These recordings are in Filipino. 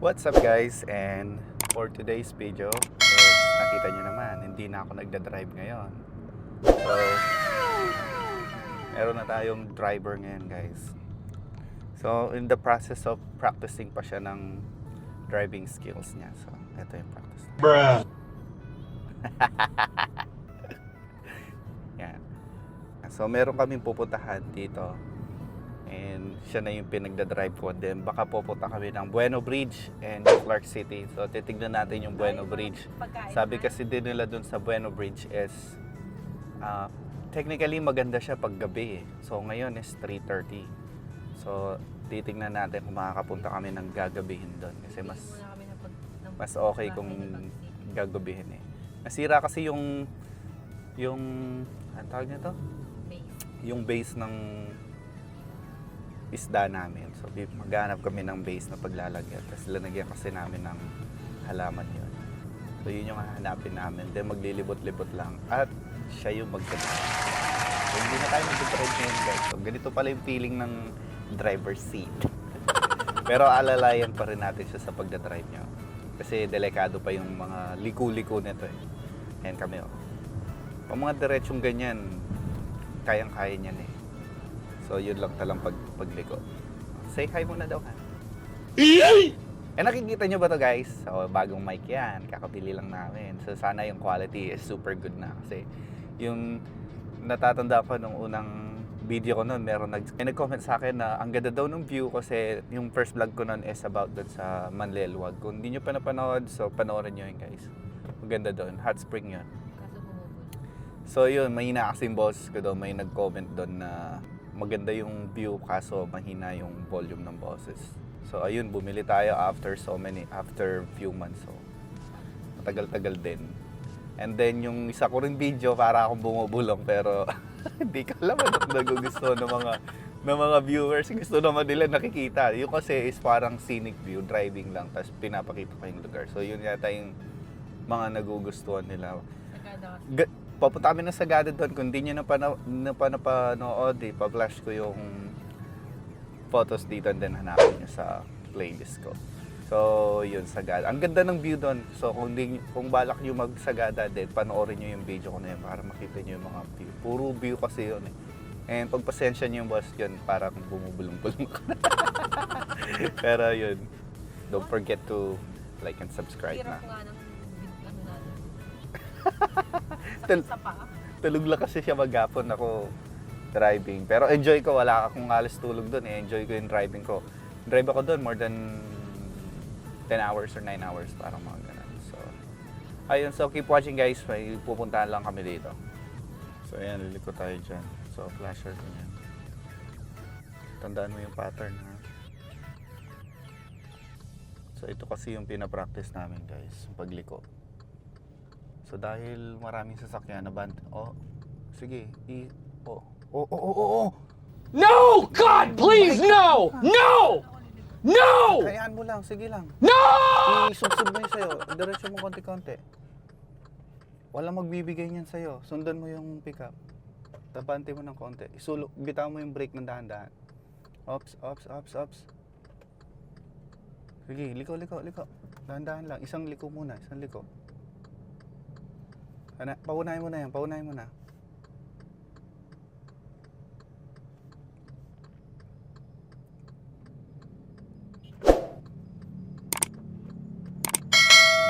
What's up guys? And for today's video is nakita nyo naman hindi na ako nagda-drive ngayon. So meron na tayong driver ngayon guys. So in the process of practicing pa siya ng driving skills niya. So ito yung practice. Bruh. yan so meron kaming pupuntahan dito and siya na yung pinagda-drive ko then baka pupunta kami ng Bueno Bridge and Clark City so titignan natin yung Bueno Bridge sabi kasi din nila dun sa Bueno Bridge is ah, technically maganda siya pag gabi eh. So ngayon is 3.30. So titignan natin kung makakapunta kami ng gagabihin doon kasi mas mas okay kung gagabihin eh. Nasira kasi yung yung ano tawag niya to? Yung base ng isda namin. So maghanap kami ng base na paglalagyan. Tapos lalagyan kasi namin ng halaman yun. So yun yung hahanapin namin. Then maglilibot-libot lang. At siya yung magdadrive. So hindi na tayo magdadrive ngayon guys. So ganito pala yung feeling ng driver seat. Pero alalayan pa rin natin siya sa pagdadrive niya. Kasi delikado pa yung mga liku-liku nito eh. Ayan kami oh. Pag mga diretsong ganyan, kayang-kaya niyan eh. So yun lang talang pag pagliko. Say hi muna daw ha. Eh nakikita nyo ba to guys? So bagong mic yan, kakabili lang namin. So sana yung quality is super good na kasi yung natatanda ko nung unang video ko noon, meron nag may nag-comment sa akin na ang ganda daw ng view kasi yung first vlog ko noon is about doon sa Manlelwag. Kung hindi nyo pa napanood, so panoorin nyo yun guys. Maganda doon, hot spring yun. So yun, mahina kasi yung boses ko doon. May nag-comment doon na maganda yung view kaso mahina yung volume ng boses. So ayun, bumili tayo after so many, after few months. So matagal-tagal din. And then yung isa ko rin video para akong bumubulong pero hindi ko alam ano nagugusto ng mga ng mga viewers. Gusto naman nila nakikita. Yung kasi is parang scenic view, driving lang, tapos pinapakita ko yung lugar. So yun yata yung mga nagugustuhan nila ga- papunta kami ng Sagada doon. Kung di nyo na pa, na, na, pa napanood, eh, pa-flash ko yung photos dito and then hanapin nyo sa playlist ko. So, yun, Sagada. Ang ganda ng view doon. So, kung, di, kung balak nyo mag-Sagada din, panoorin nyo yung video ko na yun para makita nyo yung mga view. Puro view kasi yun eh. And pagpasensya nyo yung boss yun, parang bumubulong-bulong ka. Pero yun, don't forget to like and subscribe na. Tul- tulog lang kasi siya maghapon ako driving. Pero enjoy ko, wala akong alas tulog doon. Eh. Enjoy ko yung driving ko. Drive ako doon more than 10 hours or 9 hours, parang mga ganun. So, ayun. So, keep watching guys. May pupuntahan lang kami dito. So, ayan, liliko tayo dyan. So, flasher ko yan. Tandaan mo yung pattern, ha? So, ito kasi yung pinapractice namin, guys. Pagliko. So, dahil maraming sasakyan na band... Oh, sige. I... Oh. Oh, oh, oh, oh, oh! No! God, please, no! No! No! Hayaan mo lang, sige lang. No! Isubsob mo yun sa'yo. Diretso mo konti-konti. Walang magbibigay niyan sa'yo. Sundan mo yung pickup. Tabante mo ng konti. Isulo, bitaw mo yung brake ng dahan-dahan. Ops, ops, ops, ops. Sige, liko, liko, liko. Dahan-dahan lang. Isang liko muna, isang liko. Ano, paunahin mo na yan, paunahin mo na.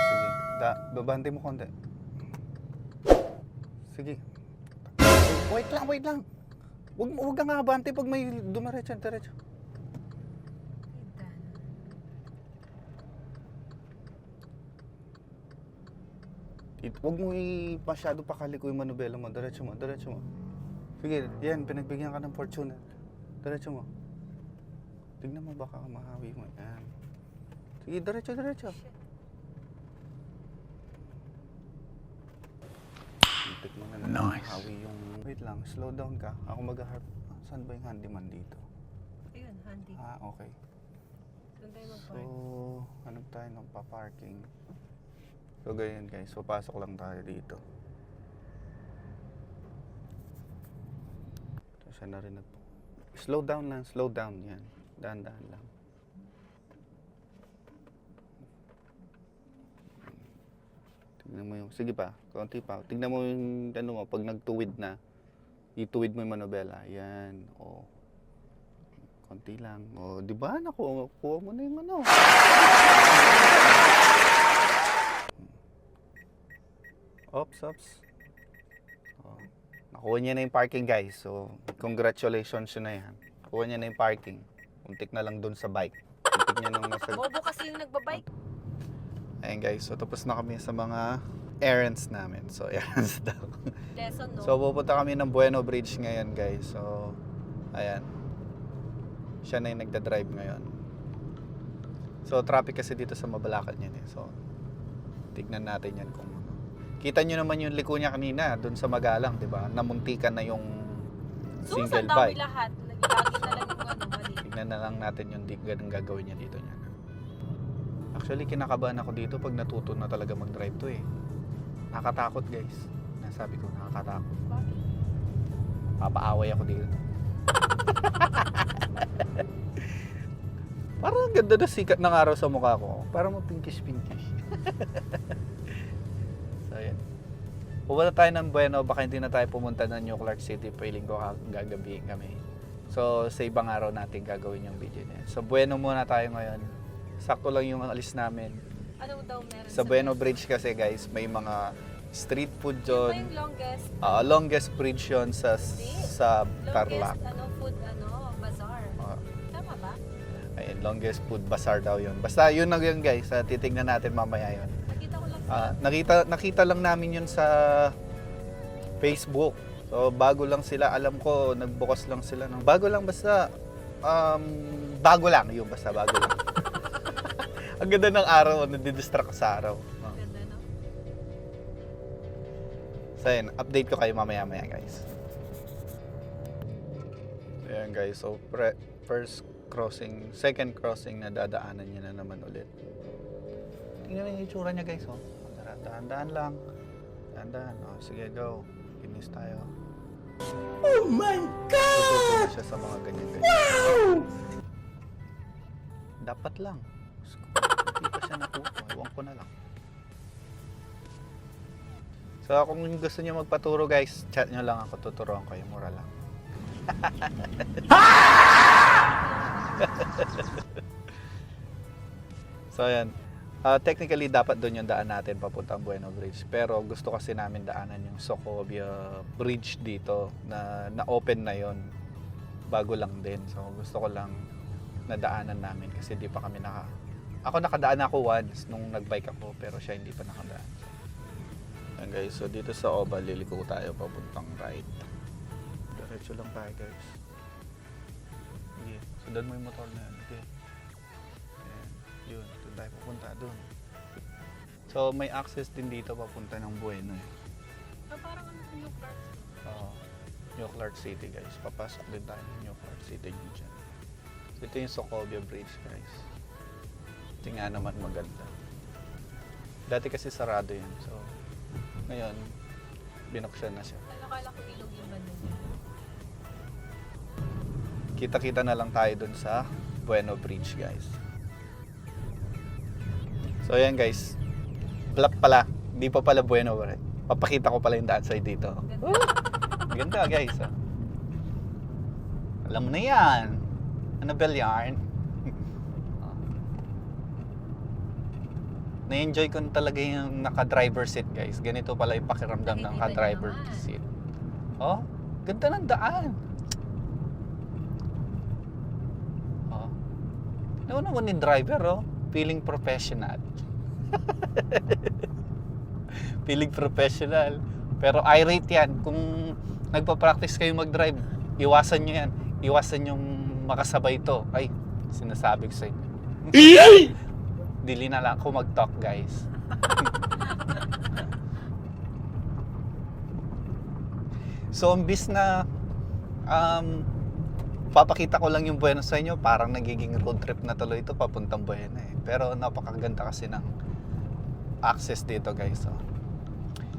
Sige, da, babante mo konti. Sige. Wait lang, wait lang. Wag, wag ka nga abante pag may dumiretso, diretso. It, wag mo i masyado pakaliko yung manubela mo. Diretso mo, diretso mo. Sige, yan, pinagbigyan ka ng Fortuner. Diretso mo. Tignan mo baka mahawi mo. Yan. Sige, diretso, diretso. Itik mo na lang Nice. mahawi yung... Wait lang, slow down ka. Ako mag-harp. Saan ba yung handyman dito? Ayun, handy. Ah, okay. Doon tayo So, mag-park. hanap tayo ng pa-parking. So ganyan guys, papasok lang tayo dito. So siya na rin nag Slow down lang, slow down yan. Dahan-dahan lang. Tingnan mo yung, sige pa, konti pa. Tingnan mo yung, ano mo, pag nagtuwid na, ituwid mo yung manobela. Yan, o. Oh. Konti lang. O, oh, di ba? Naku, kuha mo na yung ano. Ops, ops. O, nakuha niya na yung parking, guys. So, congratulations yun na yan. Nakuha niya na yung parking. Untik na lang dun sa bike. Untik niya nung nasa Bobo kasi yung nagbabike. Ayan guys, so tapos na kami sa mga errands namin. So, errands daw. Lesson, no? So, pupunta kami ng Bueno Bridge ngayon guys. So, ayan. Siya na yung nagda-drive ngayon. So, traffic kasi dito sa Mabalacan yan eh. So, tignan natin yan kung. Kita nyo naman yung liko niya kanina, dun sa Magalang, di ba? Namuntikan na yung so, single sa bike. lahat. Lagi na lang yung ano, mali. Tignan na lang natin yung di ganun gagawin niya dito niya. Actually, kinakabahan ako dito pag natuto na talaga mag-drive to eh. Nakakatakot guys. Nasabi ko, nakakatakot. Bakit? Papaaway ako dito. Parang ang ganda na sikat ng araw sa mukha ko. Parang mo pinkish-pinkish. so, ayan. Pupunta tayo ng Bueno, baka hindi na tayo pumunta ng New Clark City. Piling ko gagabihin kami. So, sa ibang araw natin gagawin yung video niya. So, Bueno muna tayo ngayon. Sakto lang yung alis namin. Ano daw meron Sa Bueno Bridge kasi guys, may mga street food doon. yung longest, Ah, longest bridge yun sa, sa Tarlac. longest ano, food, ano, bazaar? Ah, Tama ba? ayun, longest food bazaar daw yun. Basta yun na yun guys, ah, titignan natin mamaya yun. Ah, nakita, nakita lang namin yun sa Facebook. So bago lang sila, alam ko, nagbukas lang sila ng bago lang basta um, bago lang, yung basta bago lang. Ang ganda ng araw, nadidistract ko sa araw. Ganda, no? So yun, update ko kayo mamaya-maya guys. Ayan guys, so pre- first crossing, second crossing na dadaanan niya na naman ulit. Tingnan niyo yung itsura niya guys, oh. Dahan-dahan lang. Dahan-dahan. Oh, sige, go. Finish tayo. Oh my God! Tututo siya sa mga ganyan. Wow! Dapat lang. Hindi pa siya natuto. Ewan ko na lang. So kung gusto niyo magpaturo guys, chat nyo lang ako, tuturuan yung mura lang. so ayan. Ah, technically dapat doon yung daan natin papuntang Bueno Bridge. Pero gusto kasi namin daanan yung Socobia Bridge dito na na-open na yon bago lang din. So gusto ko lang nadaanan namin kasi di pa kami naka ako nakadaan ako once nung nagbike ako pero siya hindi pa nakadaan. Ayan guys, so dito sa Oba, liliko tayo papuntang right. Diretso lang tayo guys. Sige, sundan mo yung motor na yan. Okay. Ayan, yun, doon tayo pupunta, doon. So may access din dito papunta ng Bueno. eh. Ah, parang ano sa New Clark. Oo. New Clark City guys. Papasok din tayo ng New Clark City yun dyan. So, ito yung Socobia Bridge guys. Ito nga naman maganda. Dati kasi sarado yan. So, ngayon, binuksan na siya. Nakala ko ilog yung banda niya. Kita-kita na lang tayo dun sa Bueno Bridge guys. So ayan guys. Black pala. Hindi pa pala Bueno. Pare. Papakita ko pala yung daan side dito. Ganda guys. ah. Alam mo na yan. Annabelle yarn. Na-enjoy ko na talaga yung naka-driver seat guys. Ganito pala yung pakiramdam ng naka-driver seat. Oh, ganda ng daan. Oh. Ano naman ni driver, oh. Feeling professional. Feeling professional. Pero irate yan. Kung nagpa-practice kayo mag-drive, iwasan nyo yan. Iwasan yung makasabay to. Ay, sinasabi ko sa inyo. Dili na lang ako mag-talk, guys. so, imbis na um, papakita ko lang yung Buenos sa inyo, parang nagiging road trip na tuloy ito papuntang Buena eh. Pero napakaganda kasi ng access dito guys. So,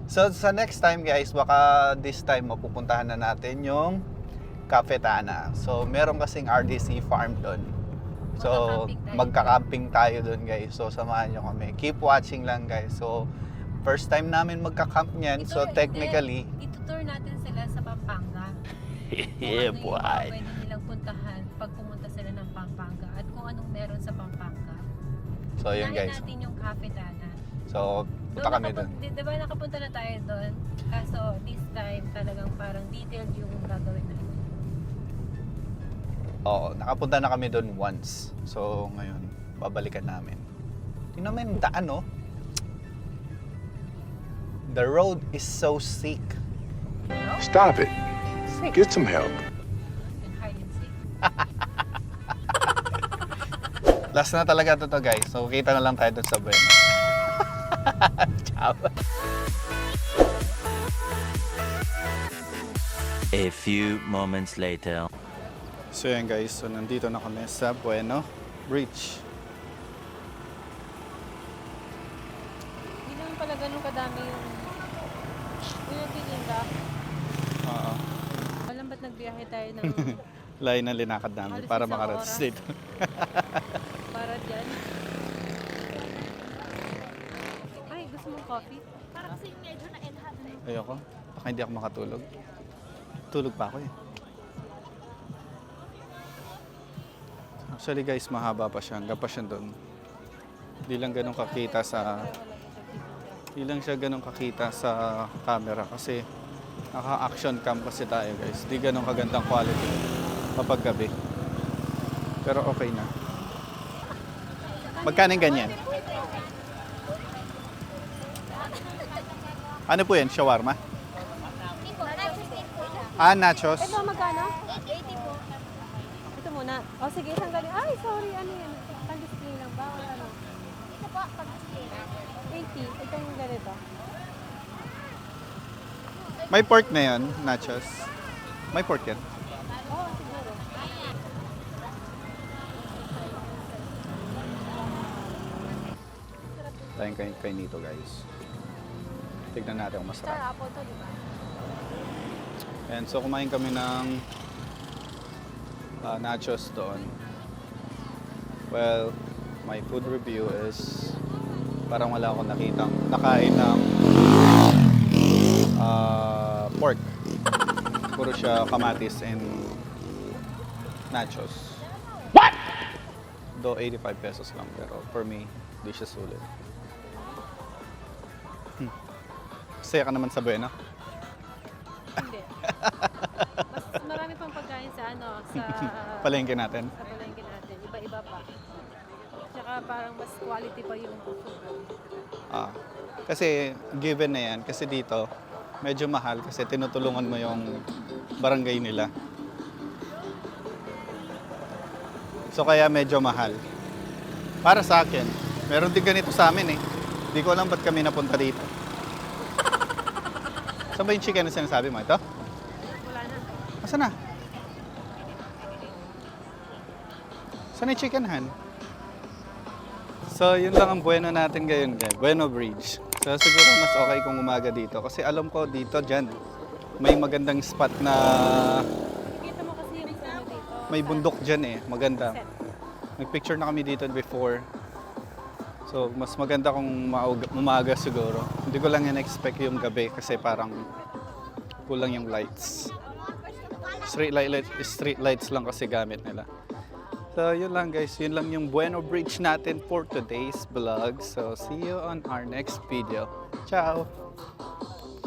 so sa next time guys, baka this time mapupuntahan na natin yung Cafetana. So meron kasing RDC farm doon. So Magka-camping tayo. doon guys. So samahan nyo kami. Keep watching lang guys. So First time namin magka-camp niyan, so Ito, technically, hindi. Itutour natin sila sa Pampanga. Yeah, ano yung boy. So yun guys. natin yung Cafe Dana. So punta kami doon. Di, di ba nakapunta na tayo doon? Kaso this time talagang parang detailed yung gagawin natin. Oo, nakapunta na kami doon once. So ngayon, babalikan namin. Tingnan mo yung daan, no? The road is so sick. Stop it. Get some help. Last na talaga to, to guys. So kita na lang tayo doon sa Bueno. Ciao. A few moments later. So yan guys, so nandito na kami sa Bueno Bridge. Hindi naman pala ganun kadami yung yung nagtitinda. Oo. Alam ba't nagbiyahe tayo ng Layo na linakad namin Halos para isang makarating oras. dito. dyan? Ay, gusto mong coffee? Parang kasi medyo na enhance na Ayoko. Baka hindi ako makatulog. Tulog pa ako eh. Actually guys, mahaba pa siya. Hanggang pa siya doon. Hindi lang ganun kakita sa... Hindi lang siya ganun kakita sa camera kasi naka-action cam kasi tayo guys. Hindi ganun kagandang quality kapag gabi. Pero okay na. Magkano yung ganyan? Ano po yan? Shawarma? Ah, nachos. Ito, magkano? 80 po. Ito muna. O sige, isang galing. Ay, sorry, ano yan? Pang-display lang ba? Ano? Ito po, pang-display lang. 80. Ito yung ganito. May pork na yun, nachos. May pork yan. Oo, siguro. Tayong kay, kay Nito guys. Tignan natin kung masarap. apple to, di ba? And so kumain kami ng ah, nachos doon. Well, my food review is parang wala akong nakitang nakain ng ah, pork. Puro siya kamatis and nachos. What? Do 85 pesos lang pero for me, di siya sulit. Hmm. Saya ka naman sa Buena. Hindi. Mas marami pang pagkain sa ano, sa Palengke natin. sa palengke natin. Iba-iba pa. Tsaka parang mas quality pa yung food. Ah, kasi given na yan, kasi dito, medyo mahal kasi tinutulungan mo yung barangay nila. So kaya medyo mahal. Para sa akin, meron din ganito sa amin eh. Hindi ko alam ba't kami napunta dito. Saan ba yung chicken na sinasabi mo? Ito? Wala na. Asa na? Saan yung chicken han? So, yun lang ang bueno natin ngayon, guys. Bueno Bridge. So, siguro mas okay kung umaga dito. Kasi alam ko dito, dyan, may magandang spot na Kita mo kasi yung may bundok dyan eh. Maganda. Nag-picture na kami dito before. So, mas maganda kung mauga- umaga siguro. Hindi ko lang in-expect yung gabi kasi parang kulang yung lights. Street, light, light, street lights lang kasi gamit nila. So, yun lang guys. Yun lang yung Bueno Bridge natin for today's vlog. So, see you on our next video. Ciao!